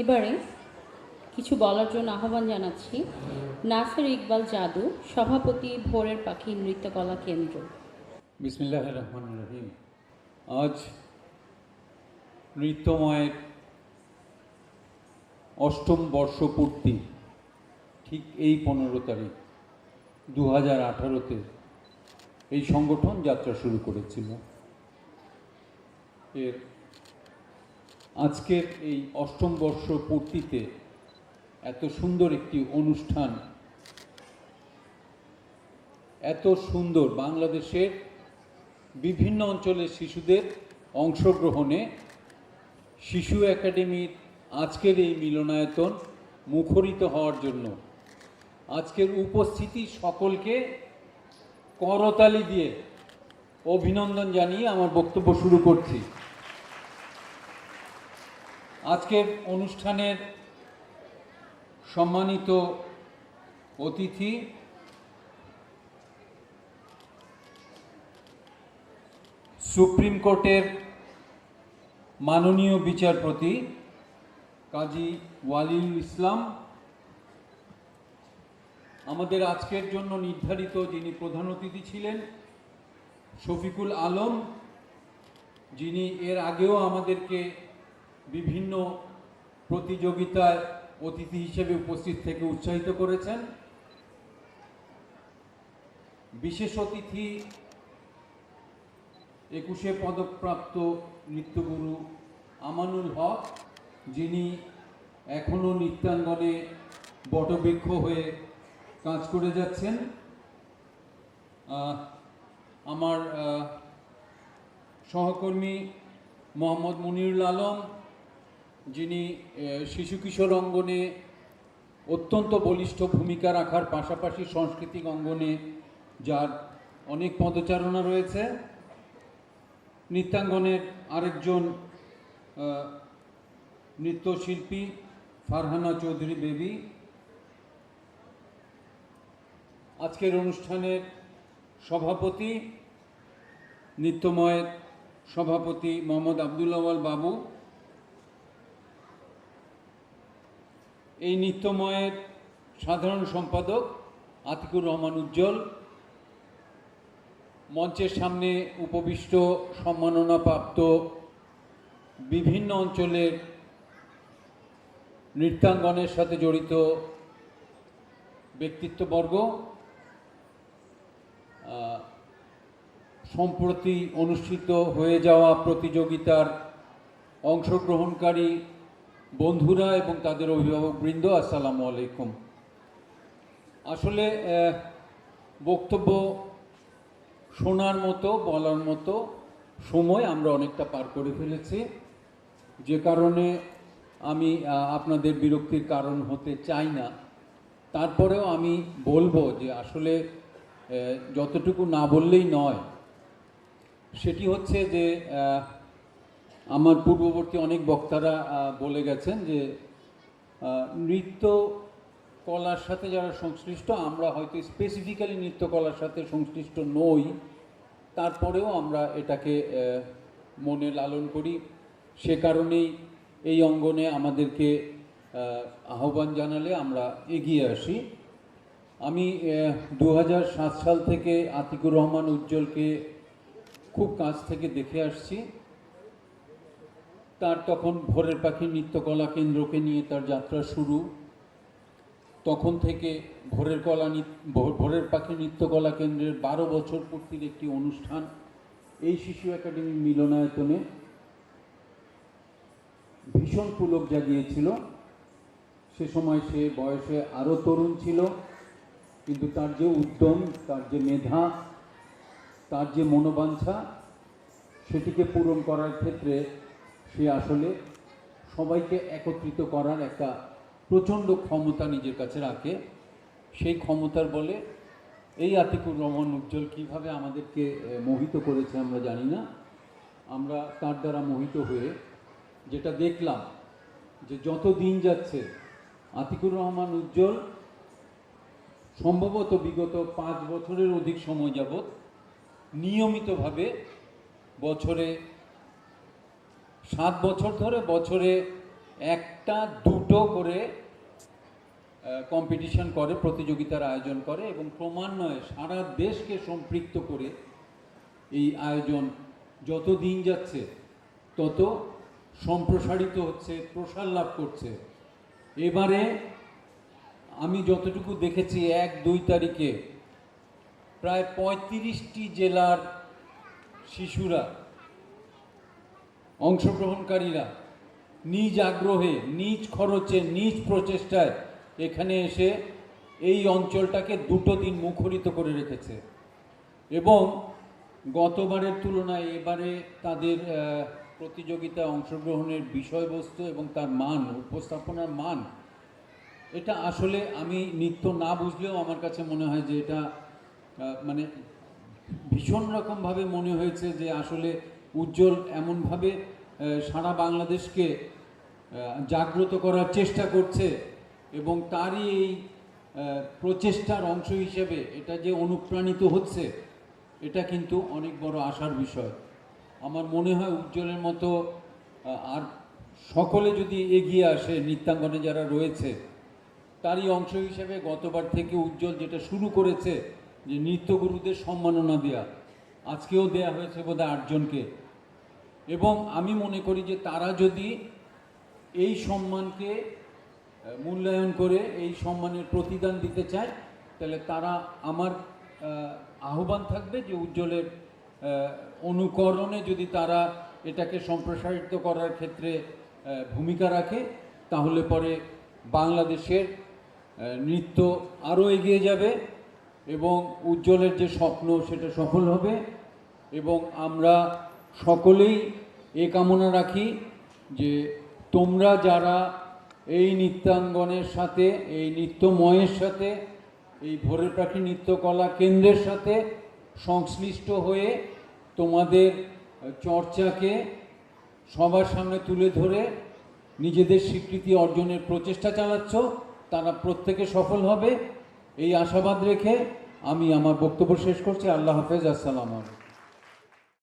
এবারে কিছু বলার জন্য আহ্বান জানাচ্ছি। নাসির ইকবাল জাদু, সভাপতি ভোরের পাখি নৃত্যকলা কেন্দ্র। বিসমিল্লাহ রহমান রহিম। আজ নৃত্যময়ের অষ্টম বর্ষপূর্তি, ঠিক এই পনেরো তারিখ দু হাজার আঠারোতে এই সংগঠন যাত্রা শুরু করেছিল। এর আজকের এই অষ্টম বর্ষ পূর্তিতে এত সুন্দর একটি অনুষ্ঠান, এত সুন্দর বাংলাদেশের বিভিন্ন অঞ্চলের শিশুদের অংশগ্রহণে শিশু একাডেমির আজকের এই মিলনায়তন মুখরিত হওয়ার জন্য আজকের উপস্থিতি সকলকে করতালি দিয়ে অভিনন্দন জানিয়ে আমার বক্তব্য শুরু করছি। আজকের অনুষ্ঠানের সম্মানিত অতিথি সুপ্রিম কোর্টের মাননীয় বিচারপতি কাজী ওয়ালিউল ইসলাম, আমাদের আজকের জন্য নির্ধারিত যিনি প্রধান অতিথি ছিলেন, শফিকুল আলম, যিনি এর আগেও আমাদেরকে বিভিন্ন প্রতিযোগিতায় অতিথি হিসেবে উপস্থিত থেকে উৎসাহিত করেছেন। বিশেষ অতিথি একুশে পদকপ্রাপ্ত নৃত্যগুরু আমানুল হক, যিনি এখনও নৃত্যাঙ্গনে বটবৃক্ষ হয়ে কাজ করে যাচ্ছেন। আমার সহকর্মী মোহাম্মদ মনিরুল আলম যিনি শিশু কিশোর অঙ্গনে অত্যন্ত বলিষ্ঠ ভূমিকা রাখার পাশাপাশি সাংস্কৃতিক অঙ্গনে যার অনেক পদচারণা রয়েছে, নৃত্যাঙ্গনের আরেকজন নৃত্যশিল্পী ফারহানা চৌধুরী বেবি। আজকের অনুষ্ঠানের সভাপতি, নৃত্যময়ের সভাপতি মোহাম্মদ আবদুল্লাওয়াল বাবু। এই নিত্যময়ের সাধারণ সম্পাদক আতিকুর রহমান উজ্জ্বল। মঞ্চের সামনে উপবিষ্ট, সম্মাননাপ্রাপ্ত বিভিন্ন অঞ্চলের নৃত্যাঙ্গনের সাথে জড়িত ব্যক্তিত্ববর্গ সম্প্রতি অনুষ্ঠিত হয়ে যাওয়া প্রতিযোগিতার অংশগ্রহণকারী বন্ধুরা এবং তাদের অভিভাবকবৃন্দ আসসালামু আলাইকুম। আসলে বক্তব্য শোনার মতো, বলার মতো সময় আমরা অনেকটা পার করে ফেলেছি। যে কারণে আমি আপনাদের বিরক্তির কারণ হতে চাই না। তারপরেও আমি বলব যে আসলে যতটুকু না বললেই নয়, সেটি হচ্ছে যে আমার পূর্ববর্তী অনেক বক্তারা বলে গেছেন যে নৃত্য কলার সাথে যারা সংশ্লিষ্ট, আমরা হয়তো স্পেসিফিক্যালি নৃত্যকলার সাথে সংশ্লিষ্ট নই। তারপরেও আমরা এটাকে মনে লালন করি। সে কারণেই এই অঙ্গনে আমাদেরকে আহ্বান জানালে আমরা এগিয়ে আসি। আমি দু হাজার সাত সাল থেকে আতিকুর রহমান উজ্জ্বলকে খুব কাছ থেকে দেখে আসছি। তার তখন ভোরের পাখি নৃত্যকলা কেন্দ্রকে নিয়ে তার যাত্রা শুরু। তখন থেকে ভোরের কলা ভোরের পাখি নৃত্যকলা কেন্দ্রের বারো বছর পূর্তির একটি অনুষ্ঠান এই শিশু একাডেমি মিলনায়তনে ভীষণ পুলক জাগিয়েছিল। সে সময় সে বয়সে আরও তরুণ ছিল, কিন্তু তার যে উদ্যম, তার যে মেধা, তার যে মনোবাঞ্ছা, সেটিকে পূরণ করার ক্ষেত্রে সে আসলে সবাইকে একত্রিত করার একটা প্রচণ্ড ক্ষমতা নিজের কাছে রাখে। সেই ক্ষমতার বলে এই আতিকুর রহমান উজ্জ্বল কীভাবে আমাদেরকে মোহিত করেছে আমরা জানি না। আমরা তার দ্বারা মোহিত হয়ে যেটা দেখলাম যে যত দিন যাচ্ছে আতিকুর রহমান উজ্জ্বল সম্ভবত বিগত পাঁচ বছরের অধিক সময় যাবৎ নিয়মিতভাবে বছরে সাত বছর ধরে বছরে একটা, দুটো করে কম্পিটিশন করে, প্রতিযোগিতার আয়োজন করে এবং ক্রমান্বয়ে সারা দেশকে সম্পৃক্ত করে এই আয়োজন যত দিন যাচ্ছে, তত সম্প্রসারিত হচ্ছে, প্রসার লাভ করছে। এবারে আমি যতটুকু দেখেছি, এক, দুই তারিখে প্রায় পঁয়ত্রিশটি জেলার শিশুরা অংশগ্রহণকারীরা নিজ আগ্রহে, নিজ খরচে, নিজ প্রচেষ্টায় এখানে এসে এই অঞ্চলটাকে দুটো দিন মুখরিত করে রেখেছে। এবং গতবারের তুলনায় এবারে তাদের প্রতিযোগিতায় অংশগ্রহণের বিষয়বস্তু এবং তার মান, উপস্থাপনার মান, এটা আসলে আমি নৃত্য না বুঝলেও আমার কাছে মনে হয় যে এটা মানে ভীষণ রকমভাবে মনে হয়েছে যে আসলে উজ্জ্বল এমনভাবে সারা বাংলাদেশকে জাগ্রত করার চেষ্টা করছে এবং তারই এই প্রচেষ্টার অংশ হিসেবে এটা যে অনুপ্রাণিত হচ্ছে, এটা কিন্তু অনেক বড় আশার বিষয়। আমার মনে হয় উজ্জ্বলের মতো আর সকলে যদি এগিয়ে আসে, নৃত্যাঙ্গনে যারা রয়েছে, তারই অংশ হিসেবে গতবার থেকে উজ্জ্বল যেটা শুরু করেছে, যে নৃত্যগুরুদের সম্মাননা দেয়া, আজকেও দেয়া হয়েছে বোধহয় আটজনকে। এবং আমি মনে করি যে তারা যদি এই সম্মানকে মূল্যায়ন করে এই সম্মানের প্রতিদান দিতে চায়, তাহলে তারা আমার আহ্বান থাকবে যে উজ্জ্বলের অনুকরণে যদি তারা এটাকে সম্প্রসারিত করার ক্ষেত্রে ভূমিকা রাখে, তাহলে পরে বাংলাদেশের নৃত্য আরও এগিয়ে যাবে এবং উজ্জ্বলের যে স্বপ্ন সেটা সফল হবে এবং আমরা সকলেই এ কামনা রাখি যে তোমরা যারা এই নৃত্যাঙ্গনের সাথে, এই নৃত্যময়ের সাথে, এই ভোরের পাখি নৃত্যকলা কেন্দ্রের সাথে সংশ্লিষ্ট হয়ে তোমাদের চর্চাকে সবার সামনে তুলে ধরে নিজেদের স্বীকৃতি অর্জনের প্রচেষ্টা চালাচ্ছ, তারা প্রত্যেকে সফল হবে। এই আশাবাদ রেখে আমি আমার বক্তব্য শেষ করছি। আল্লাহ হাফেজ, আসসালামু আলাইকুম।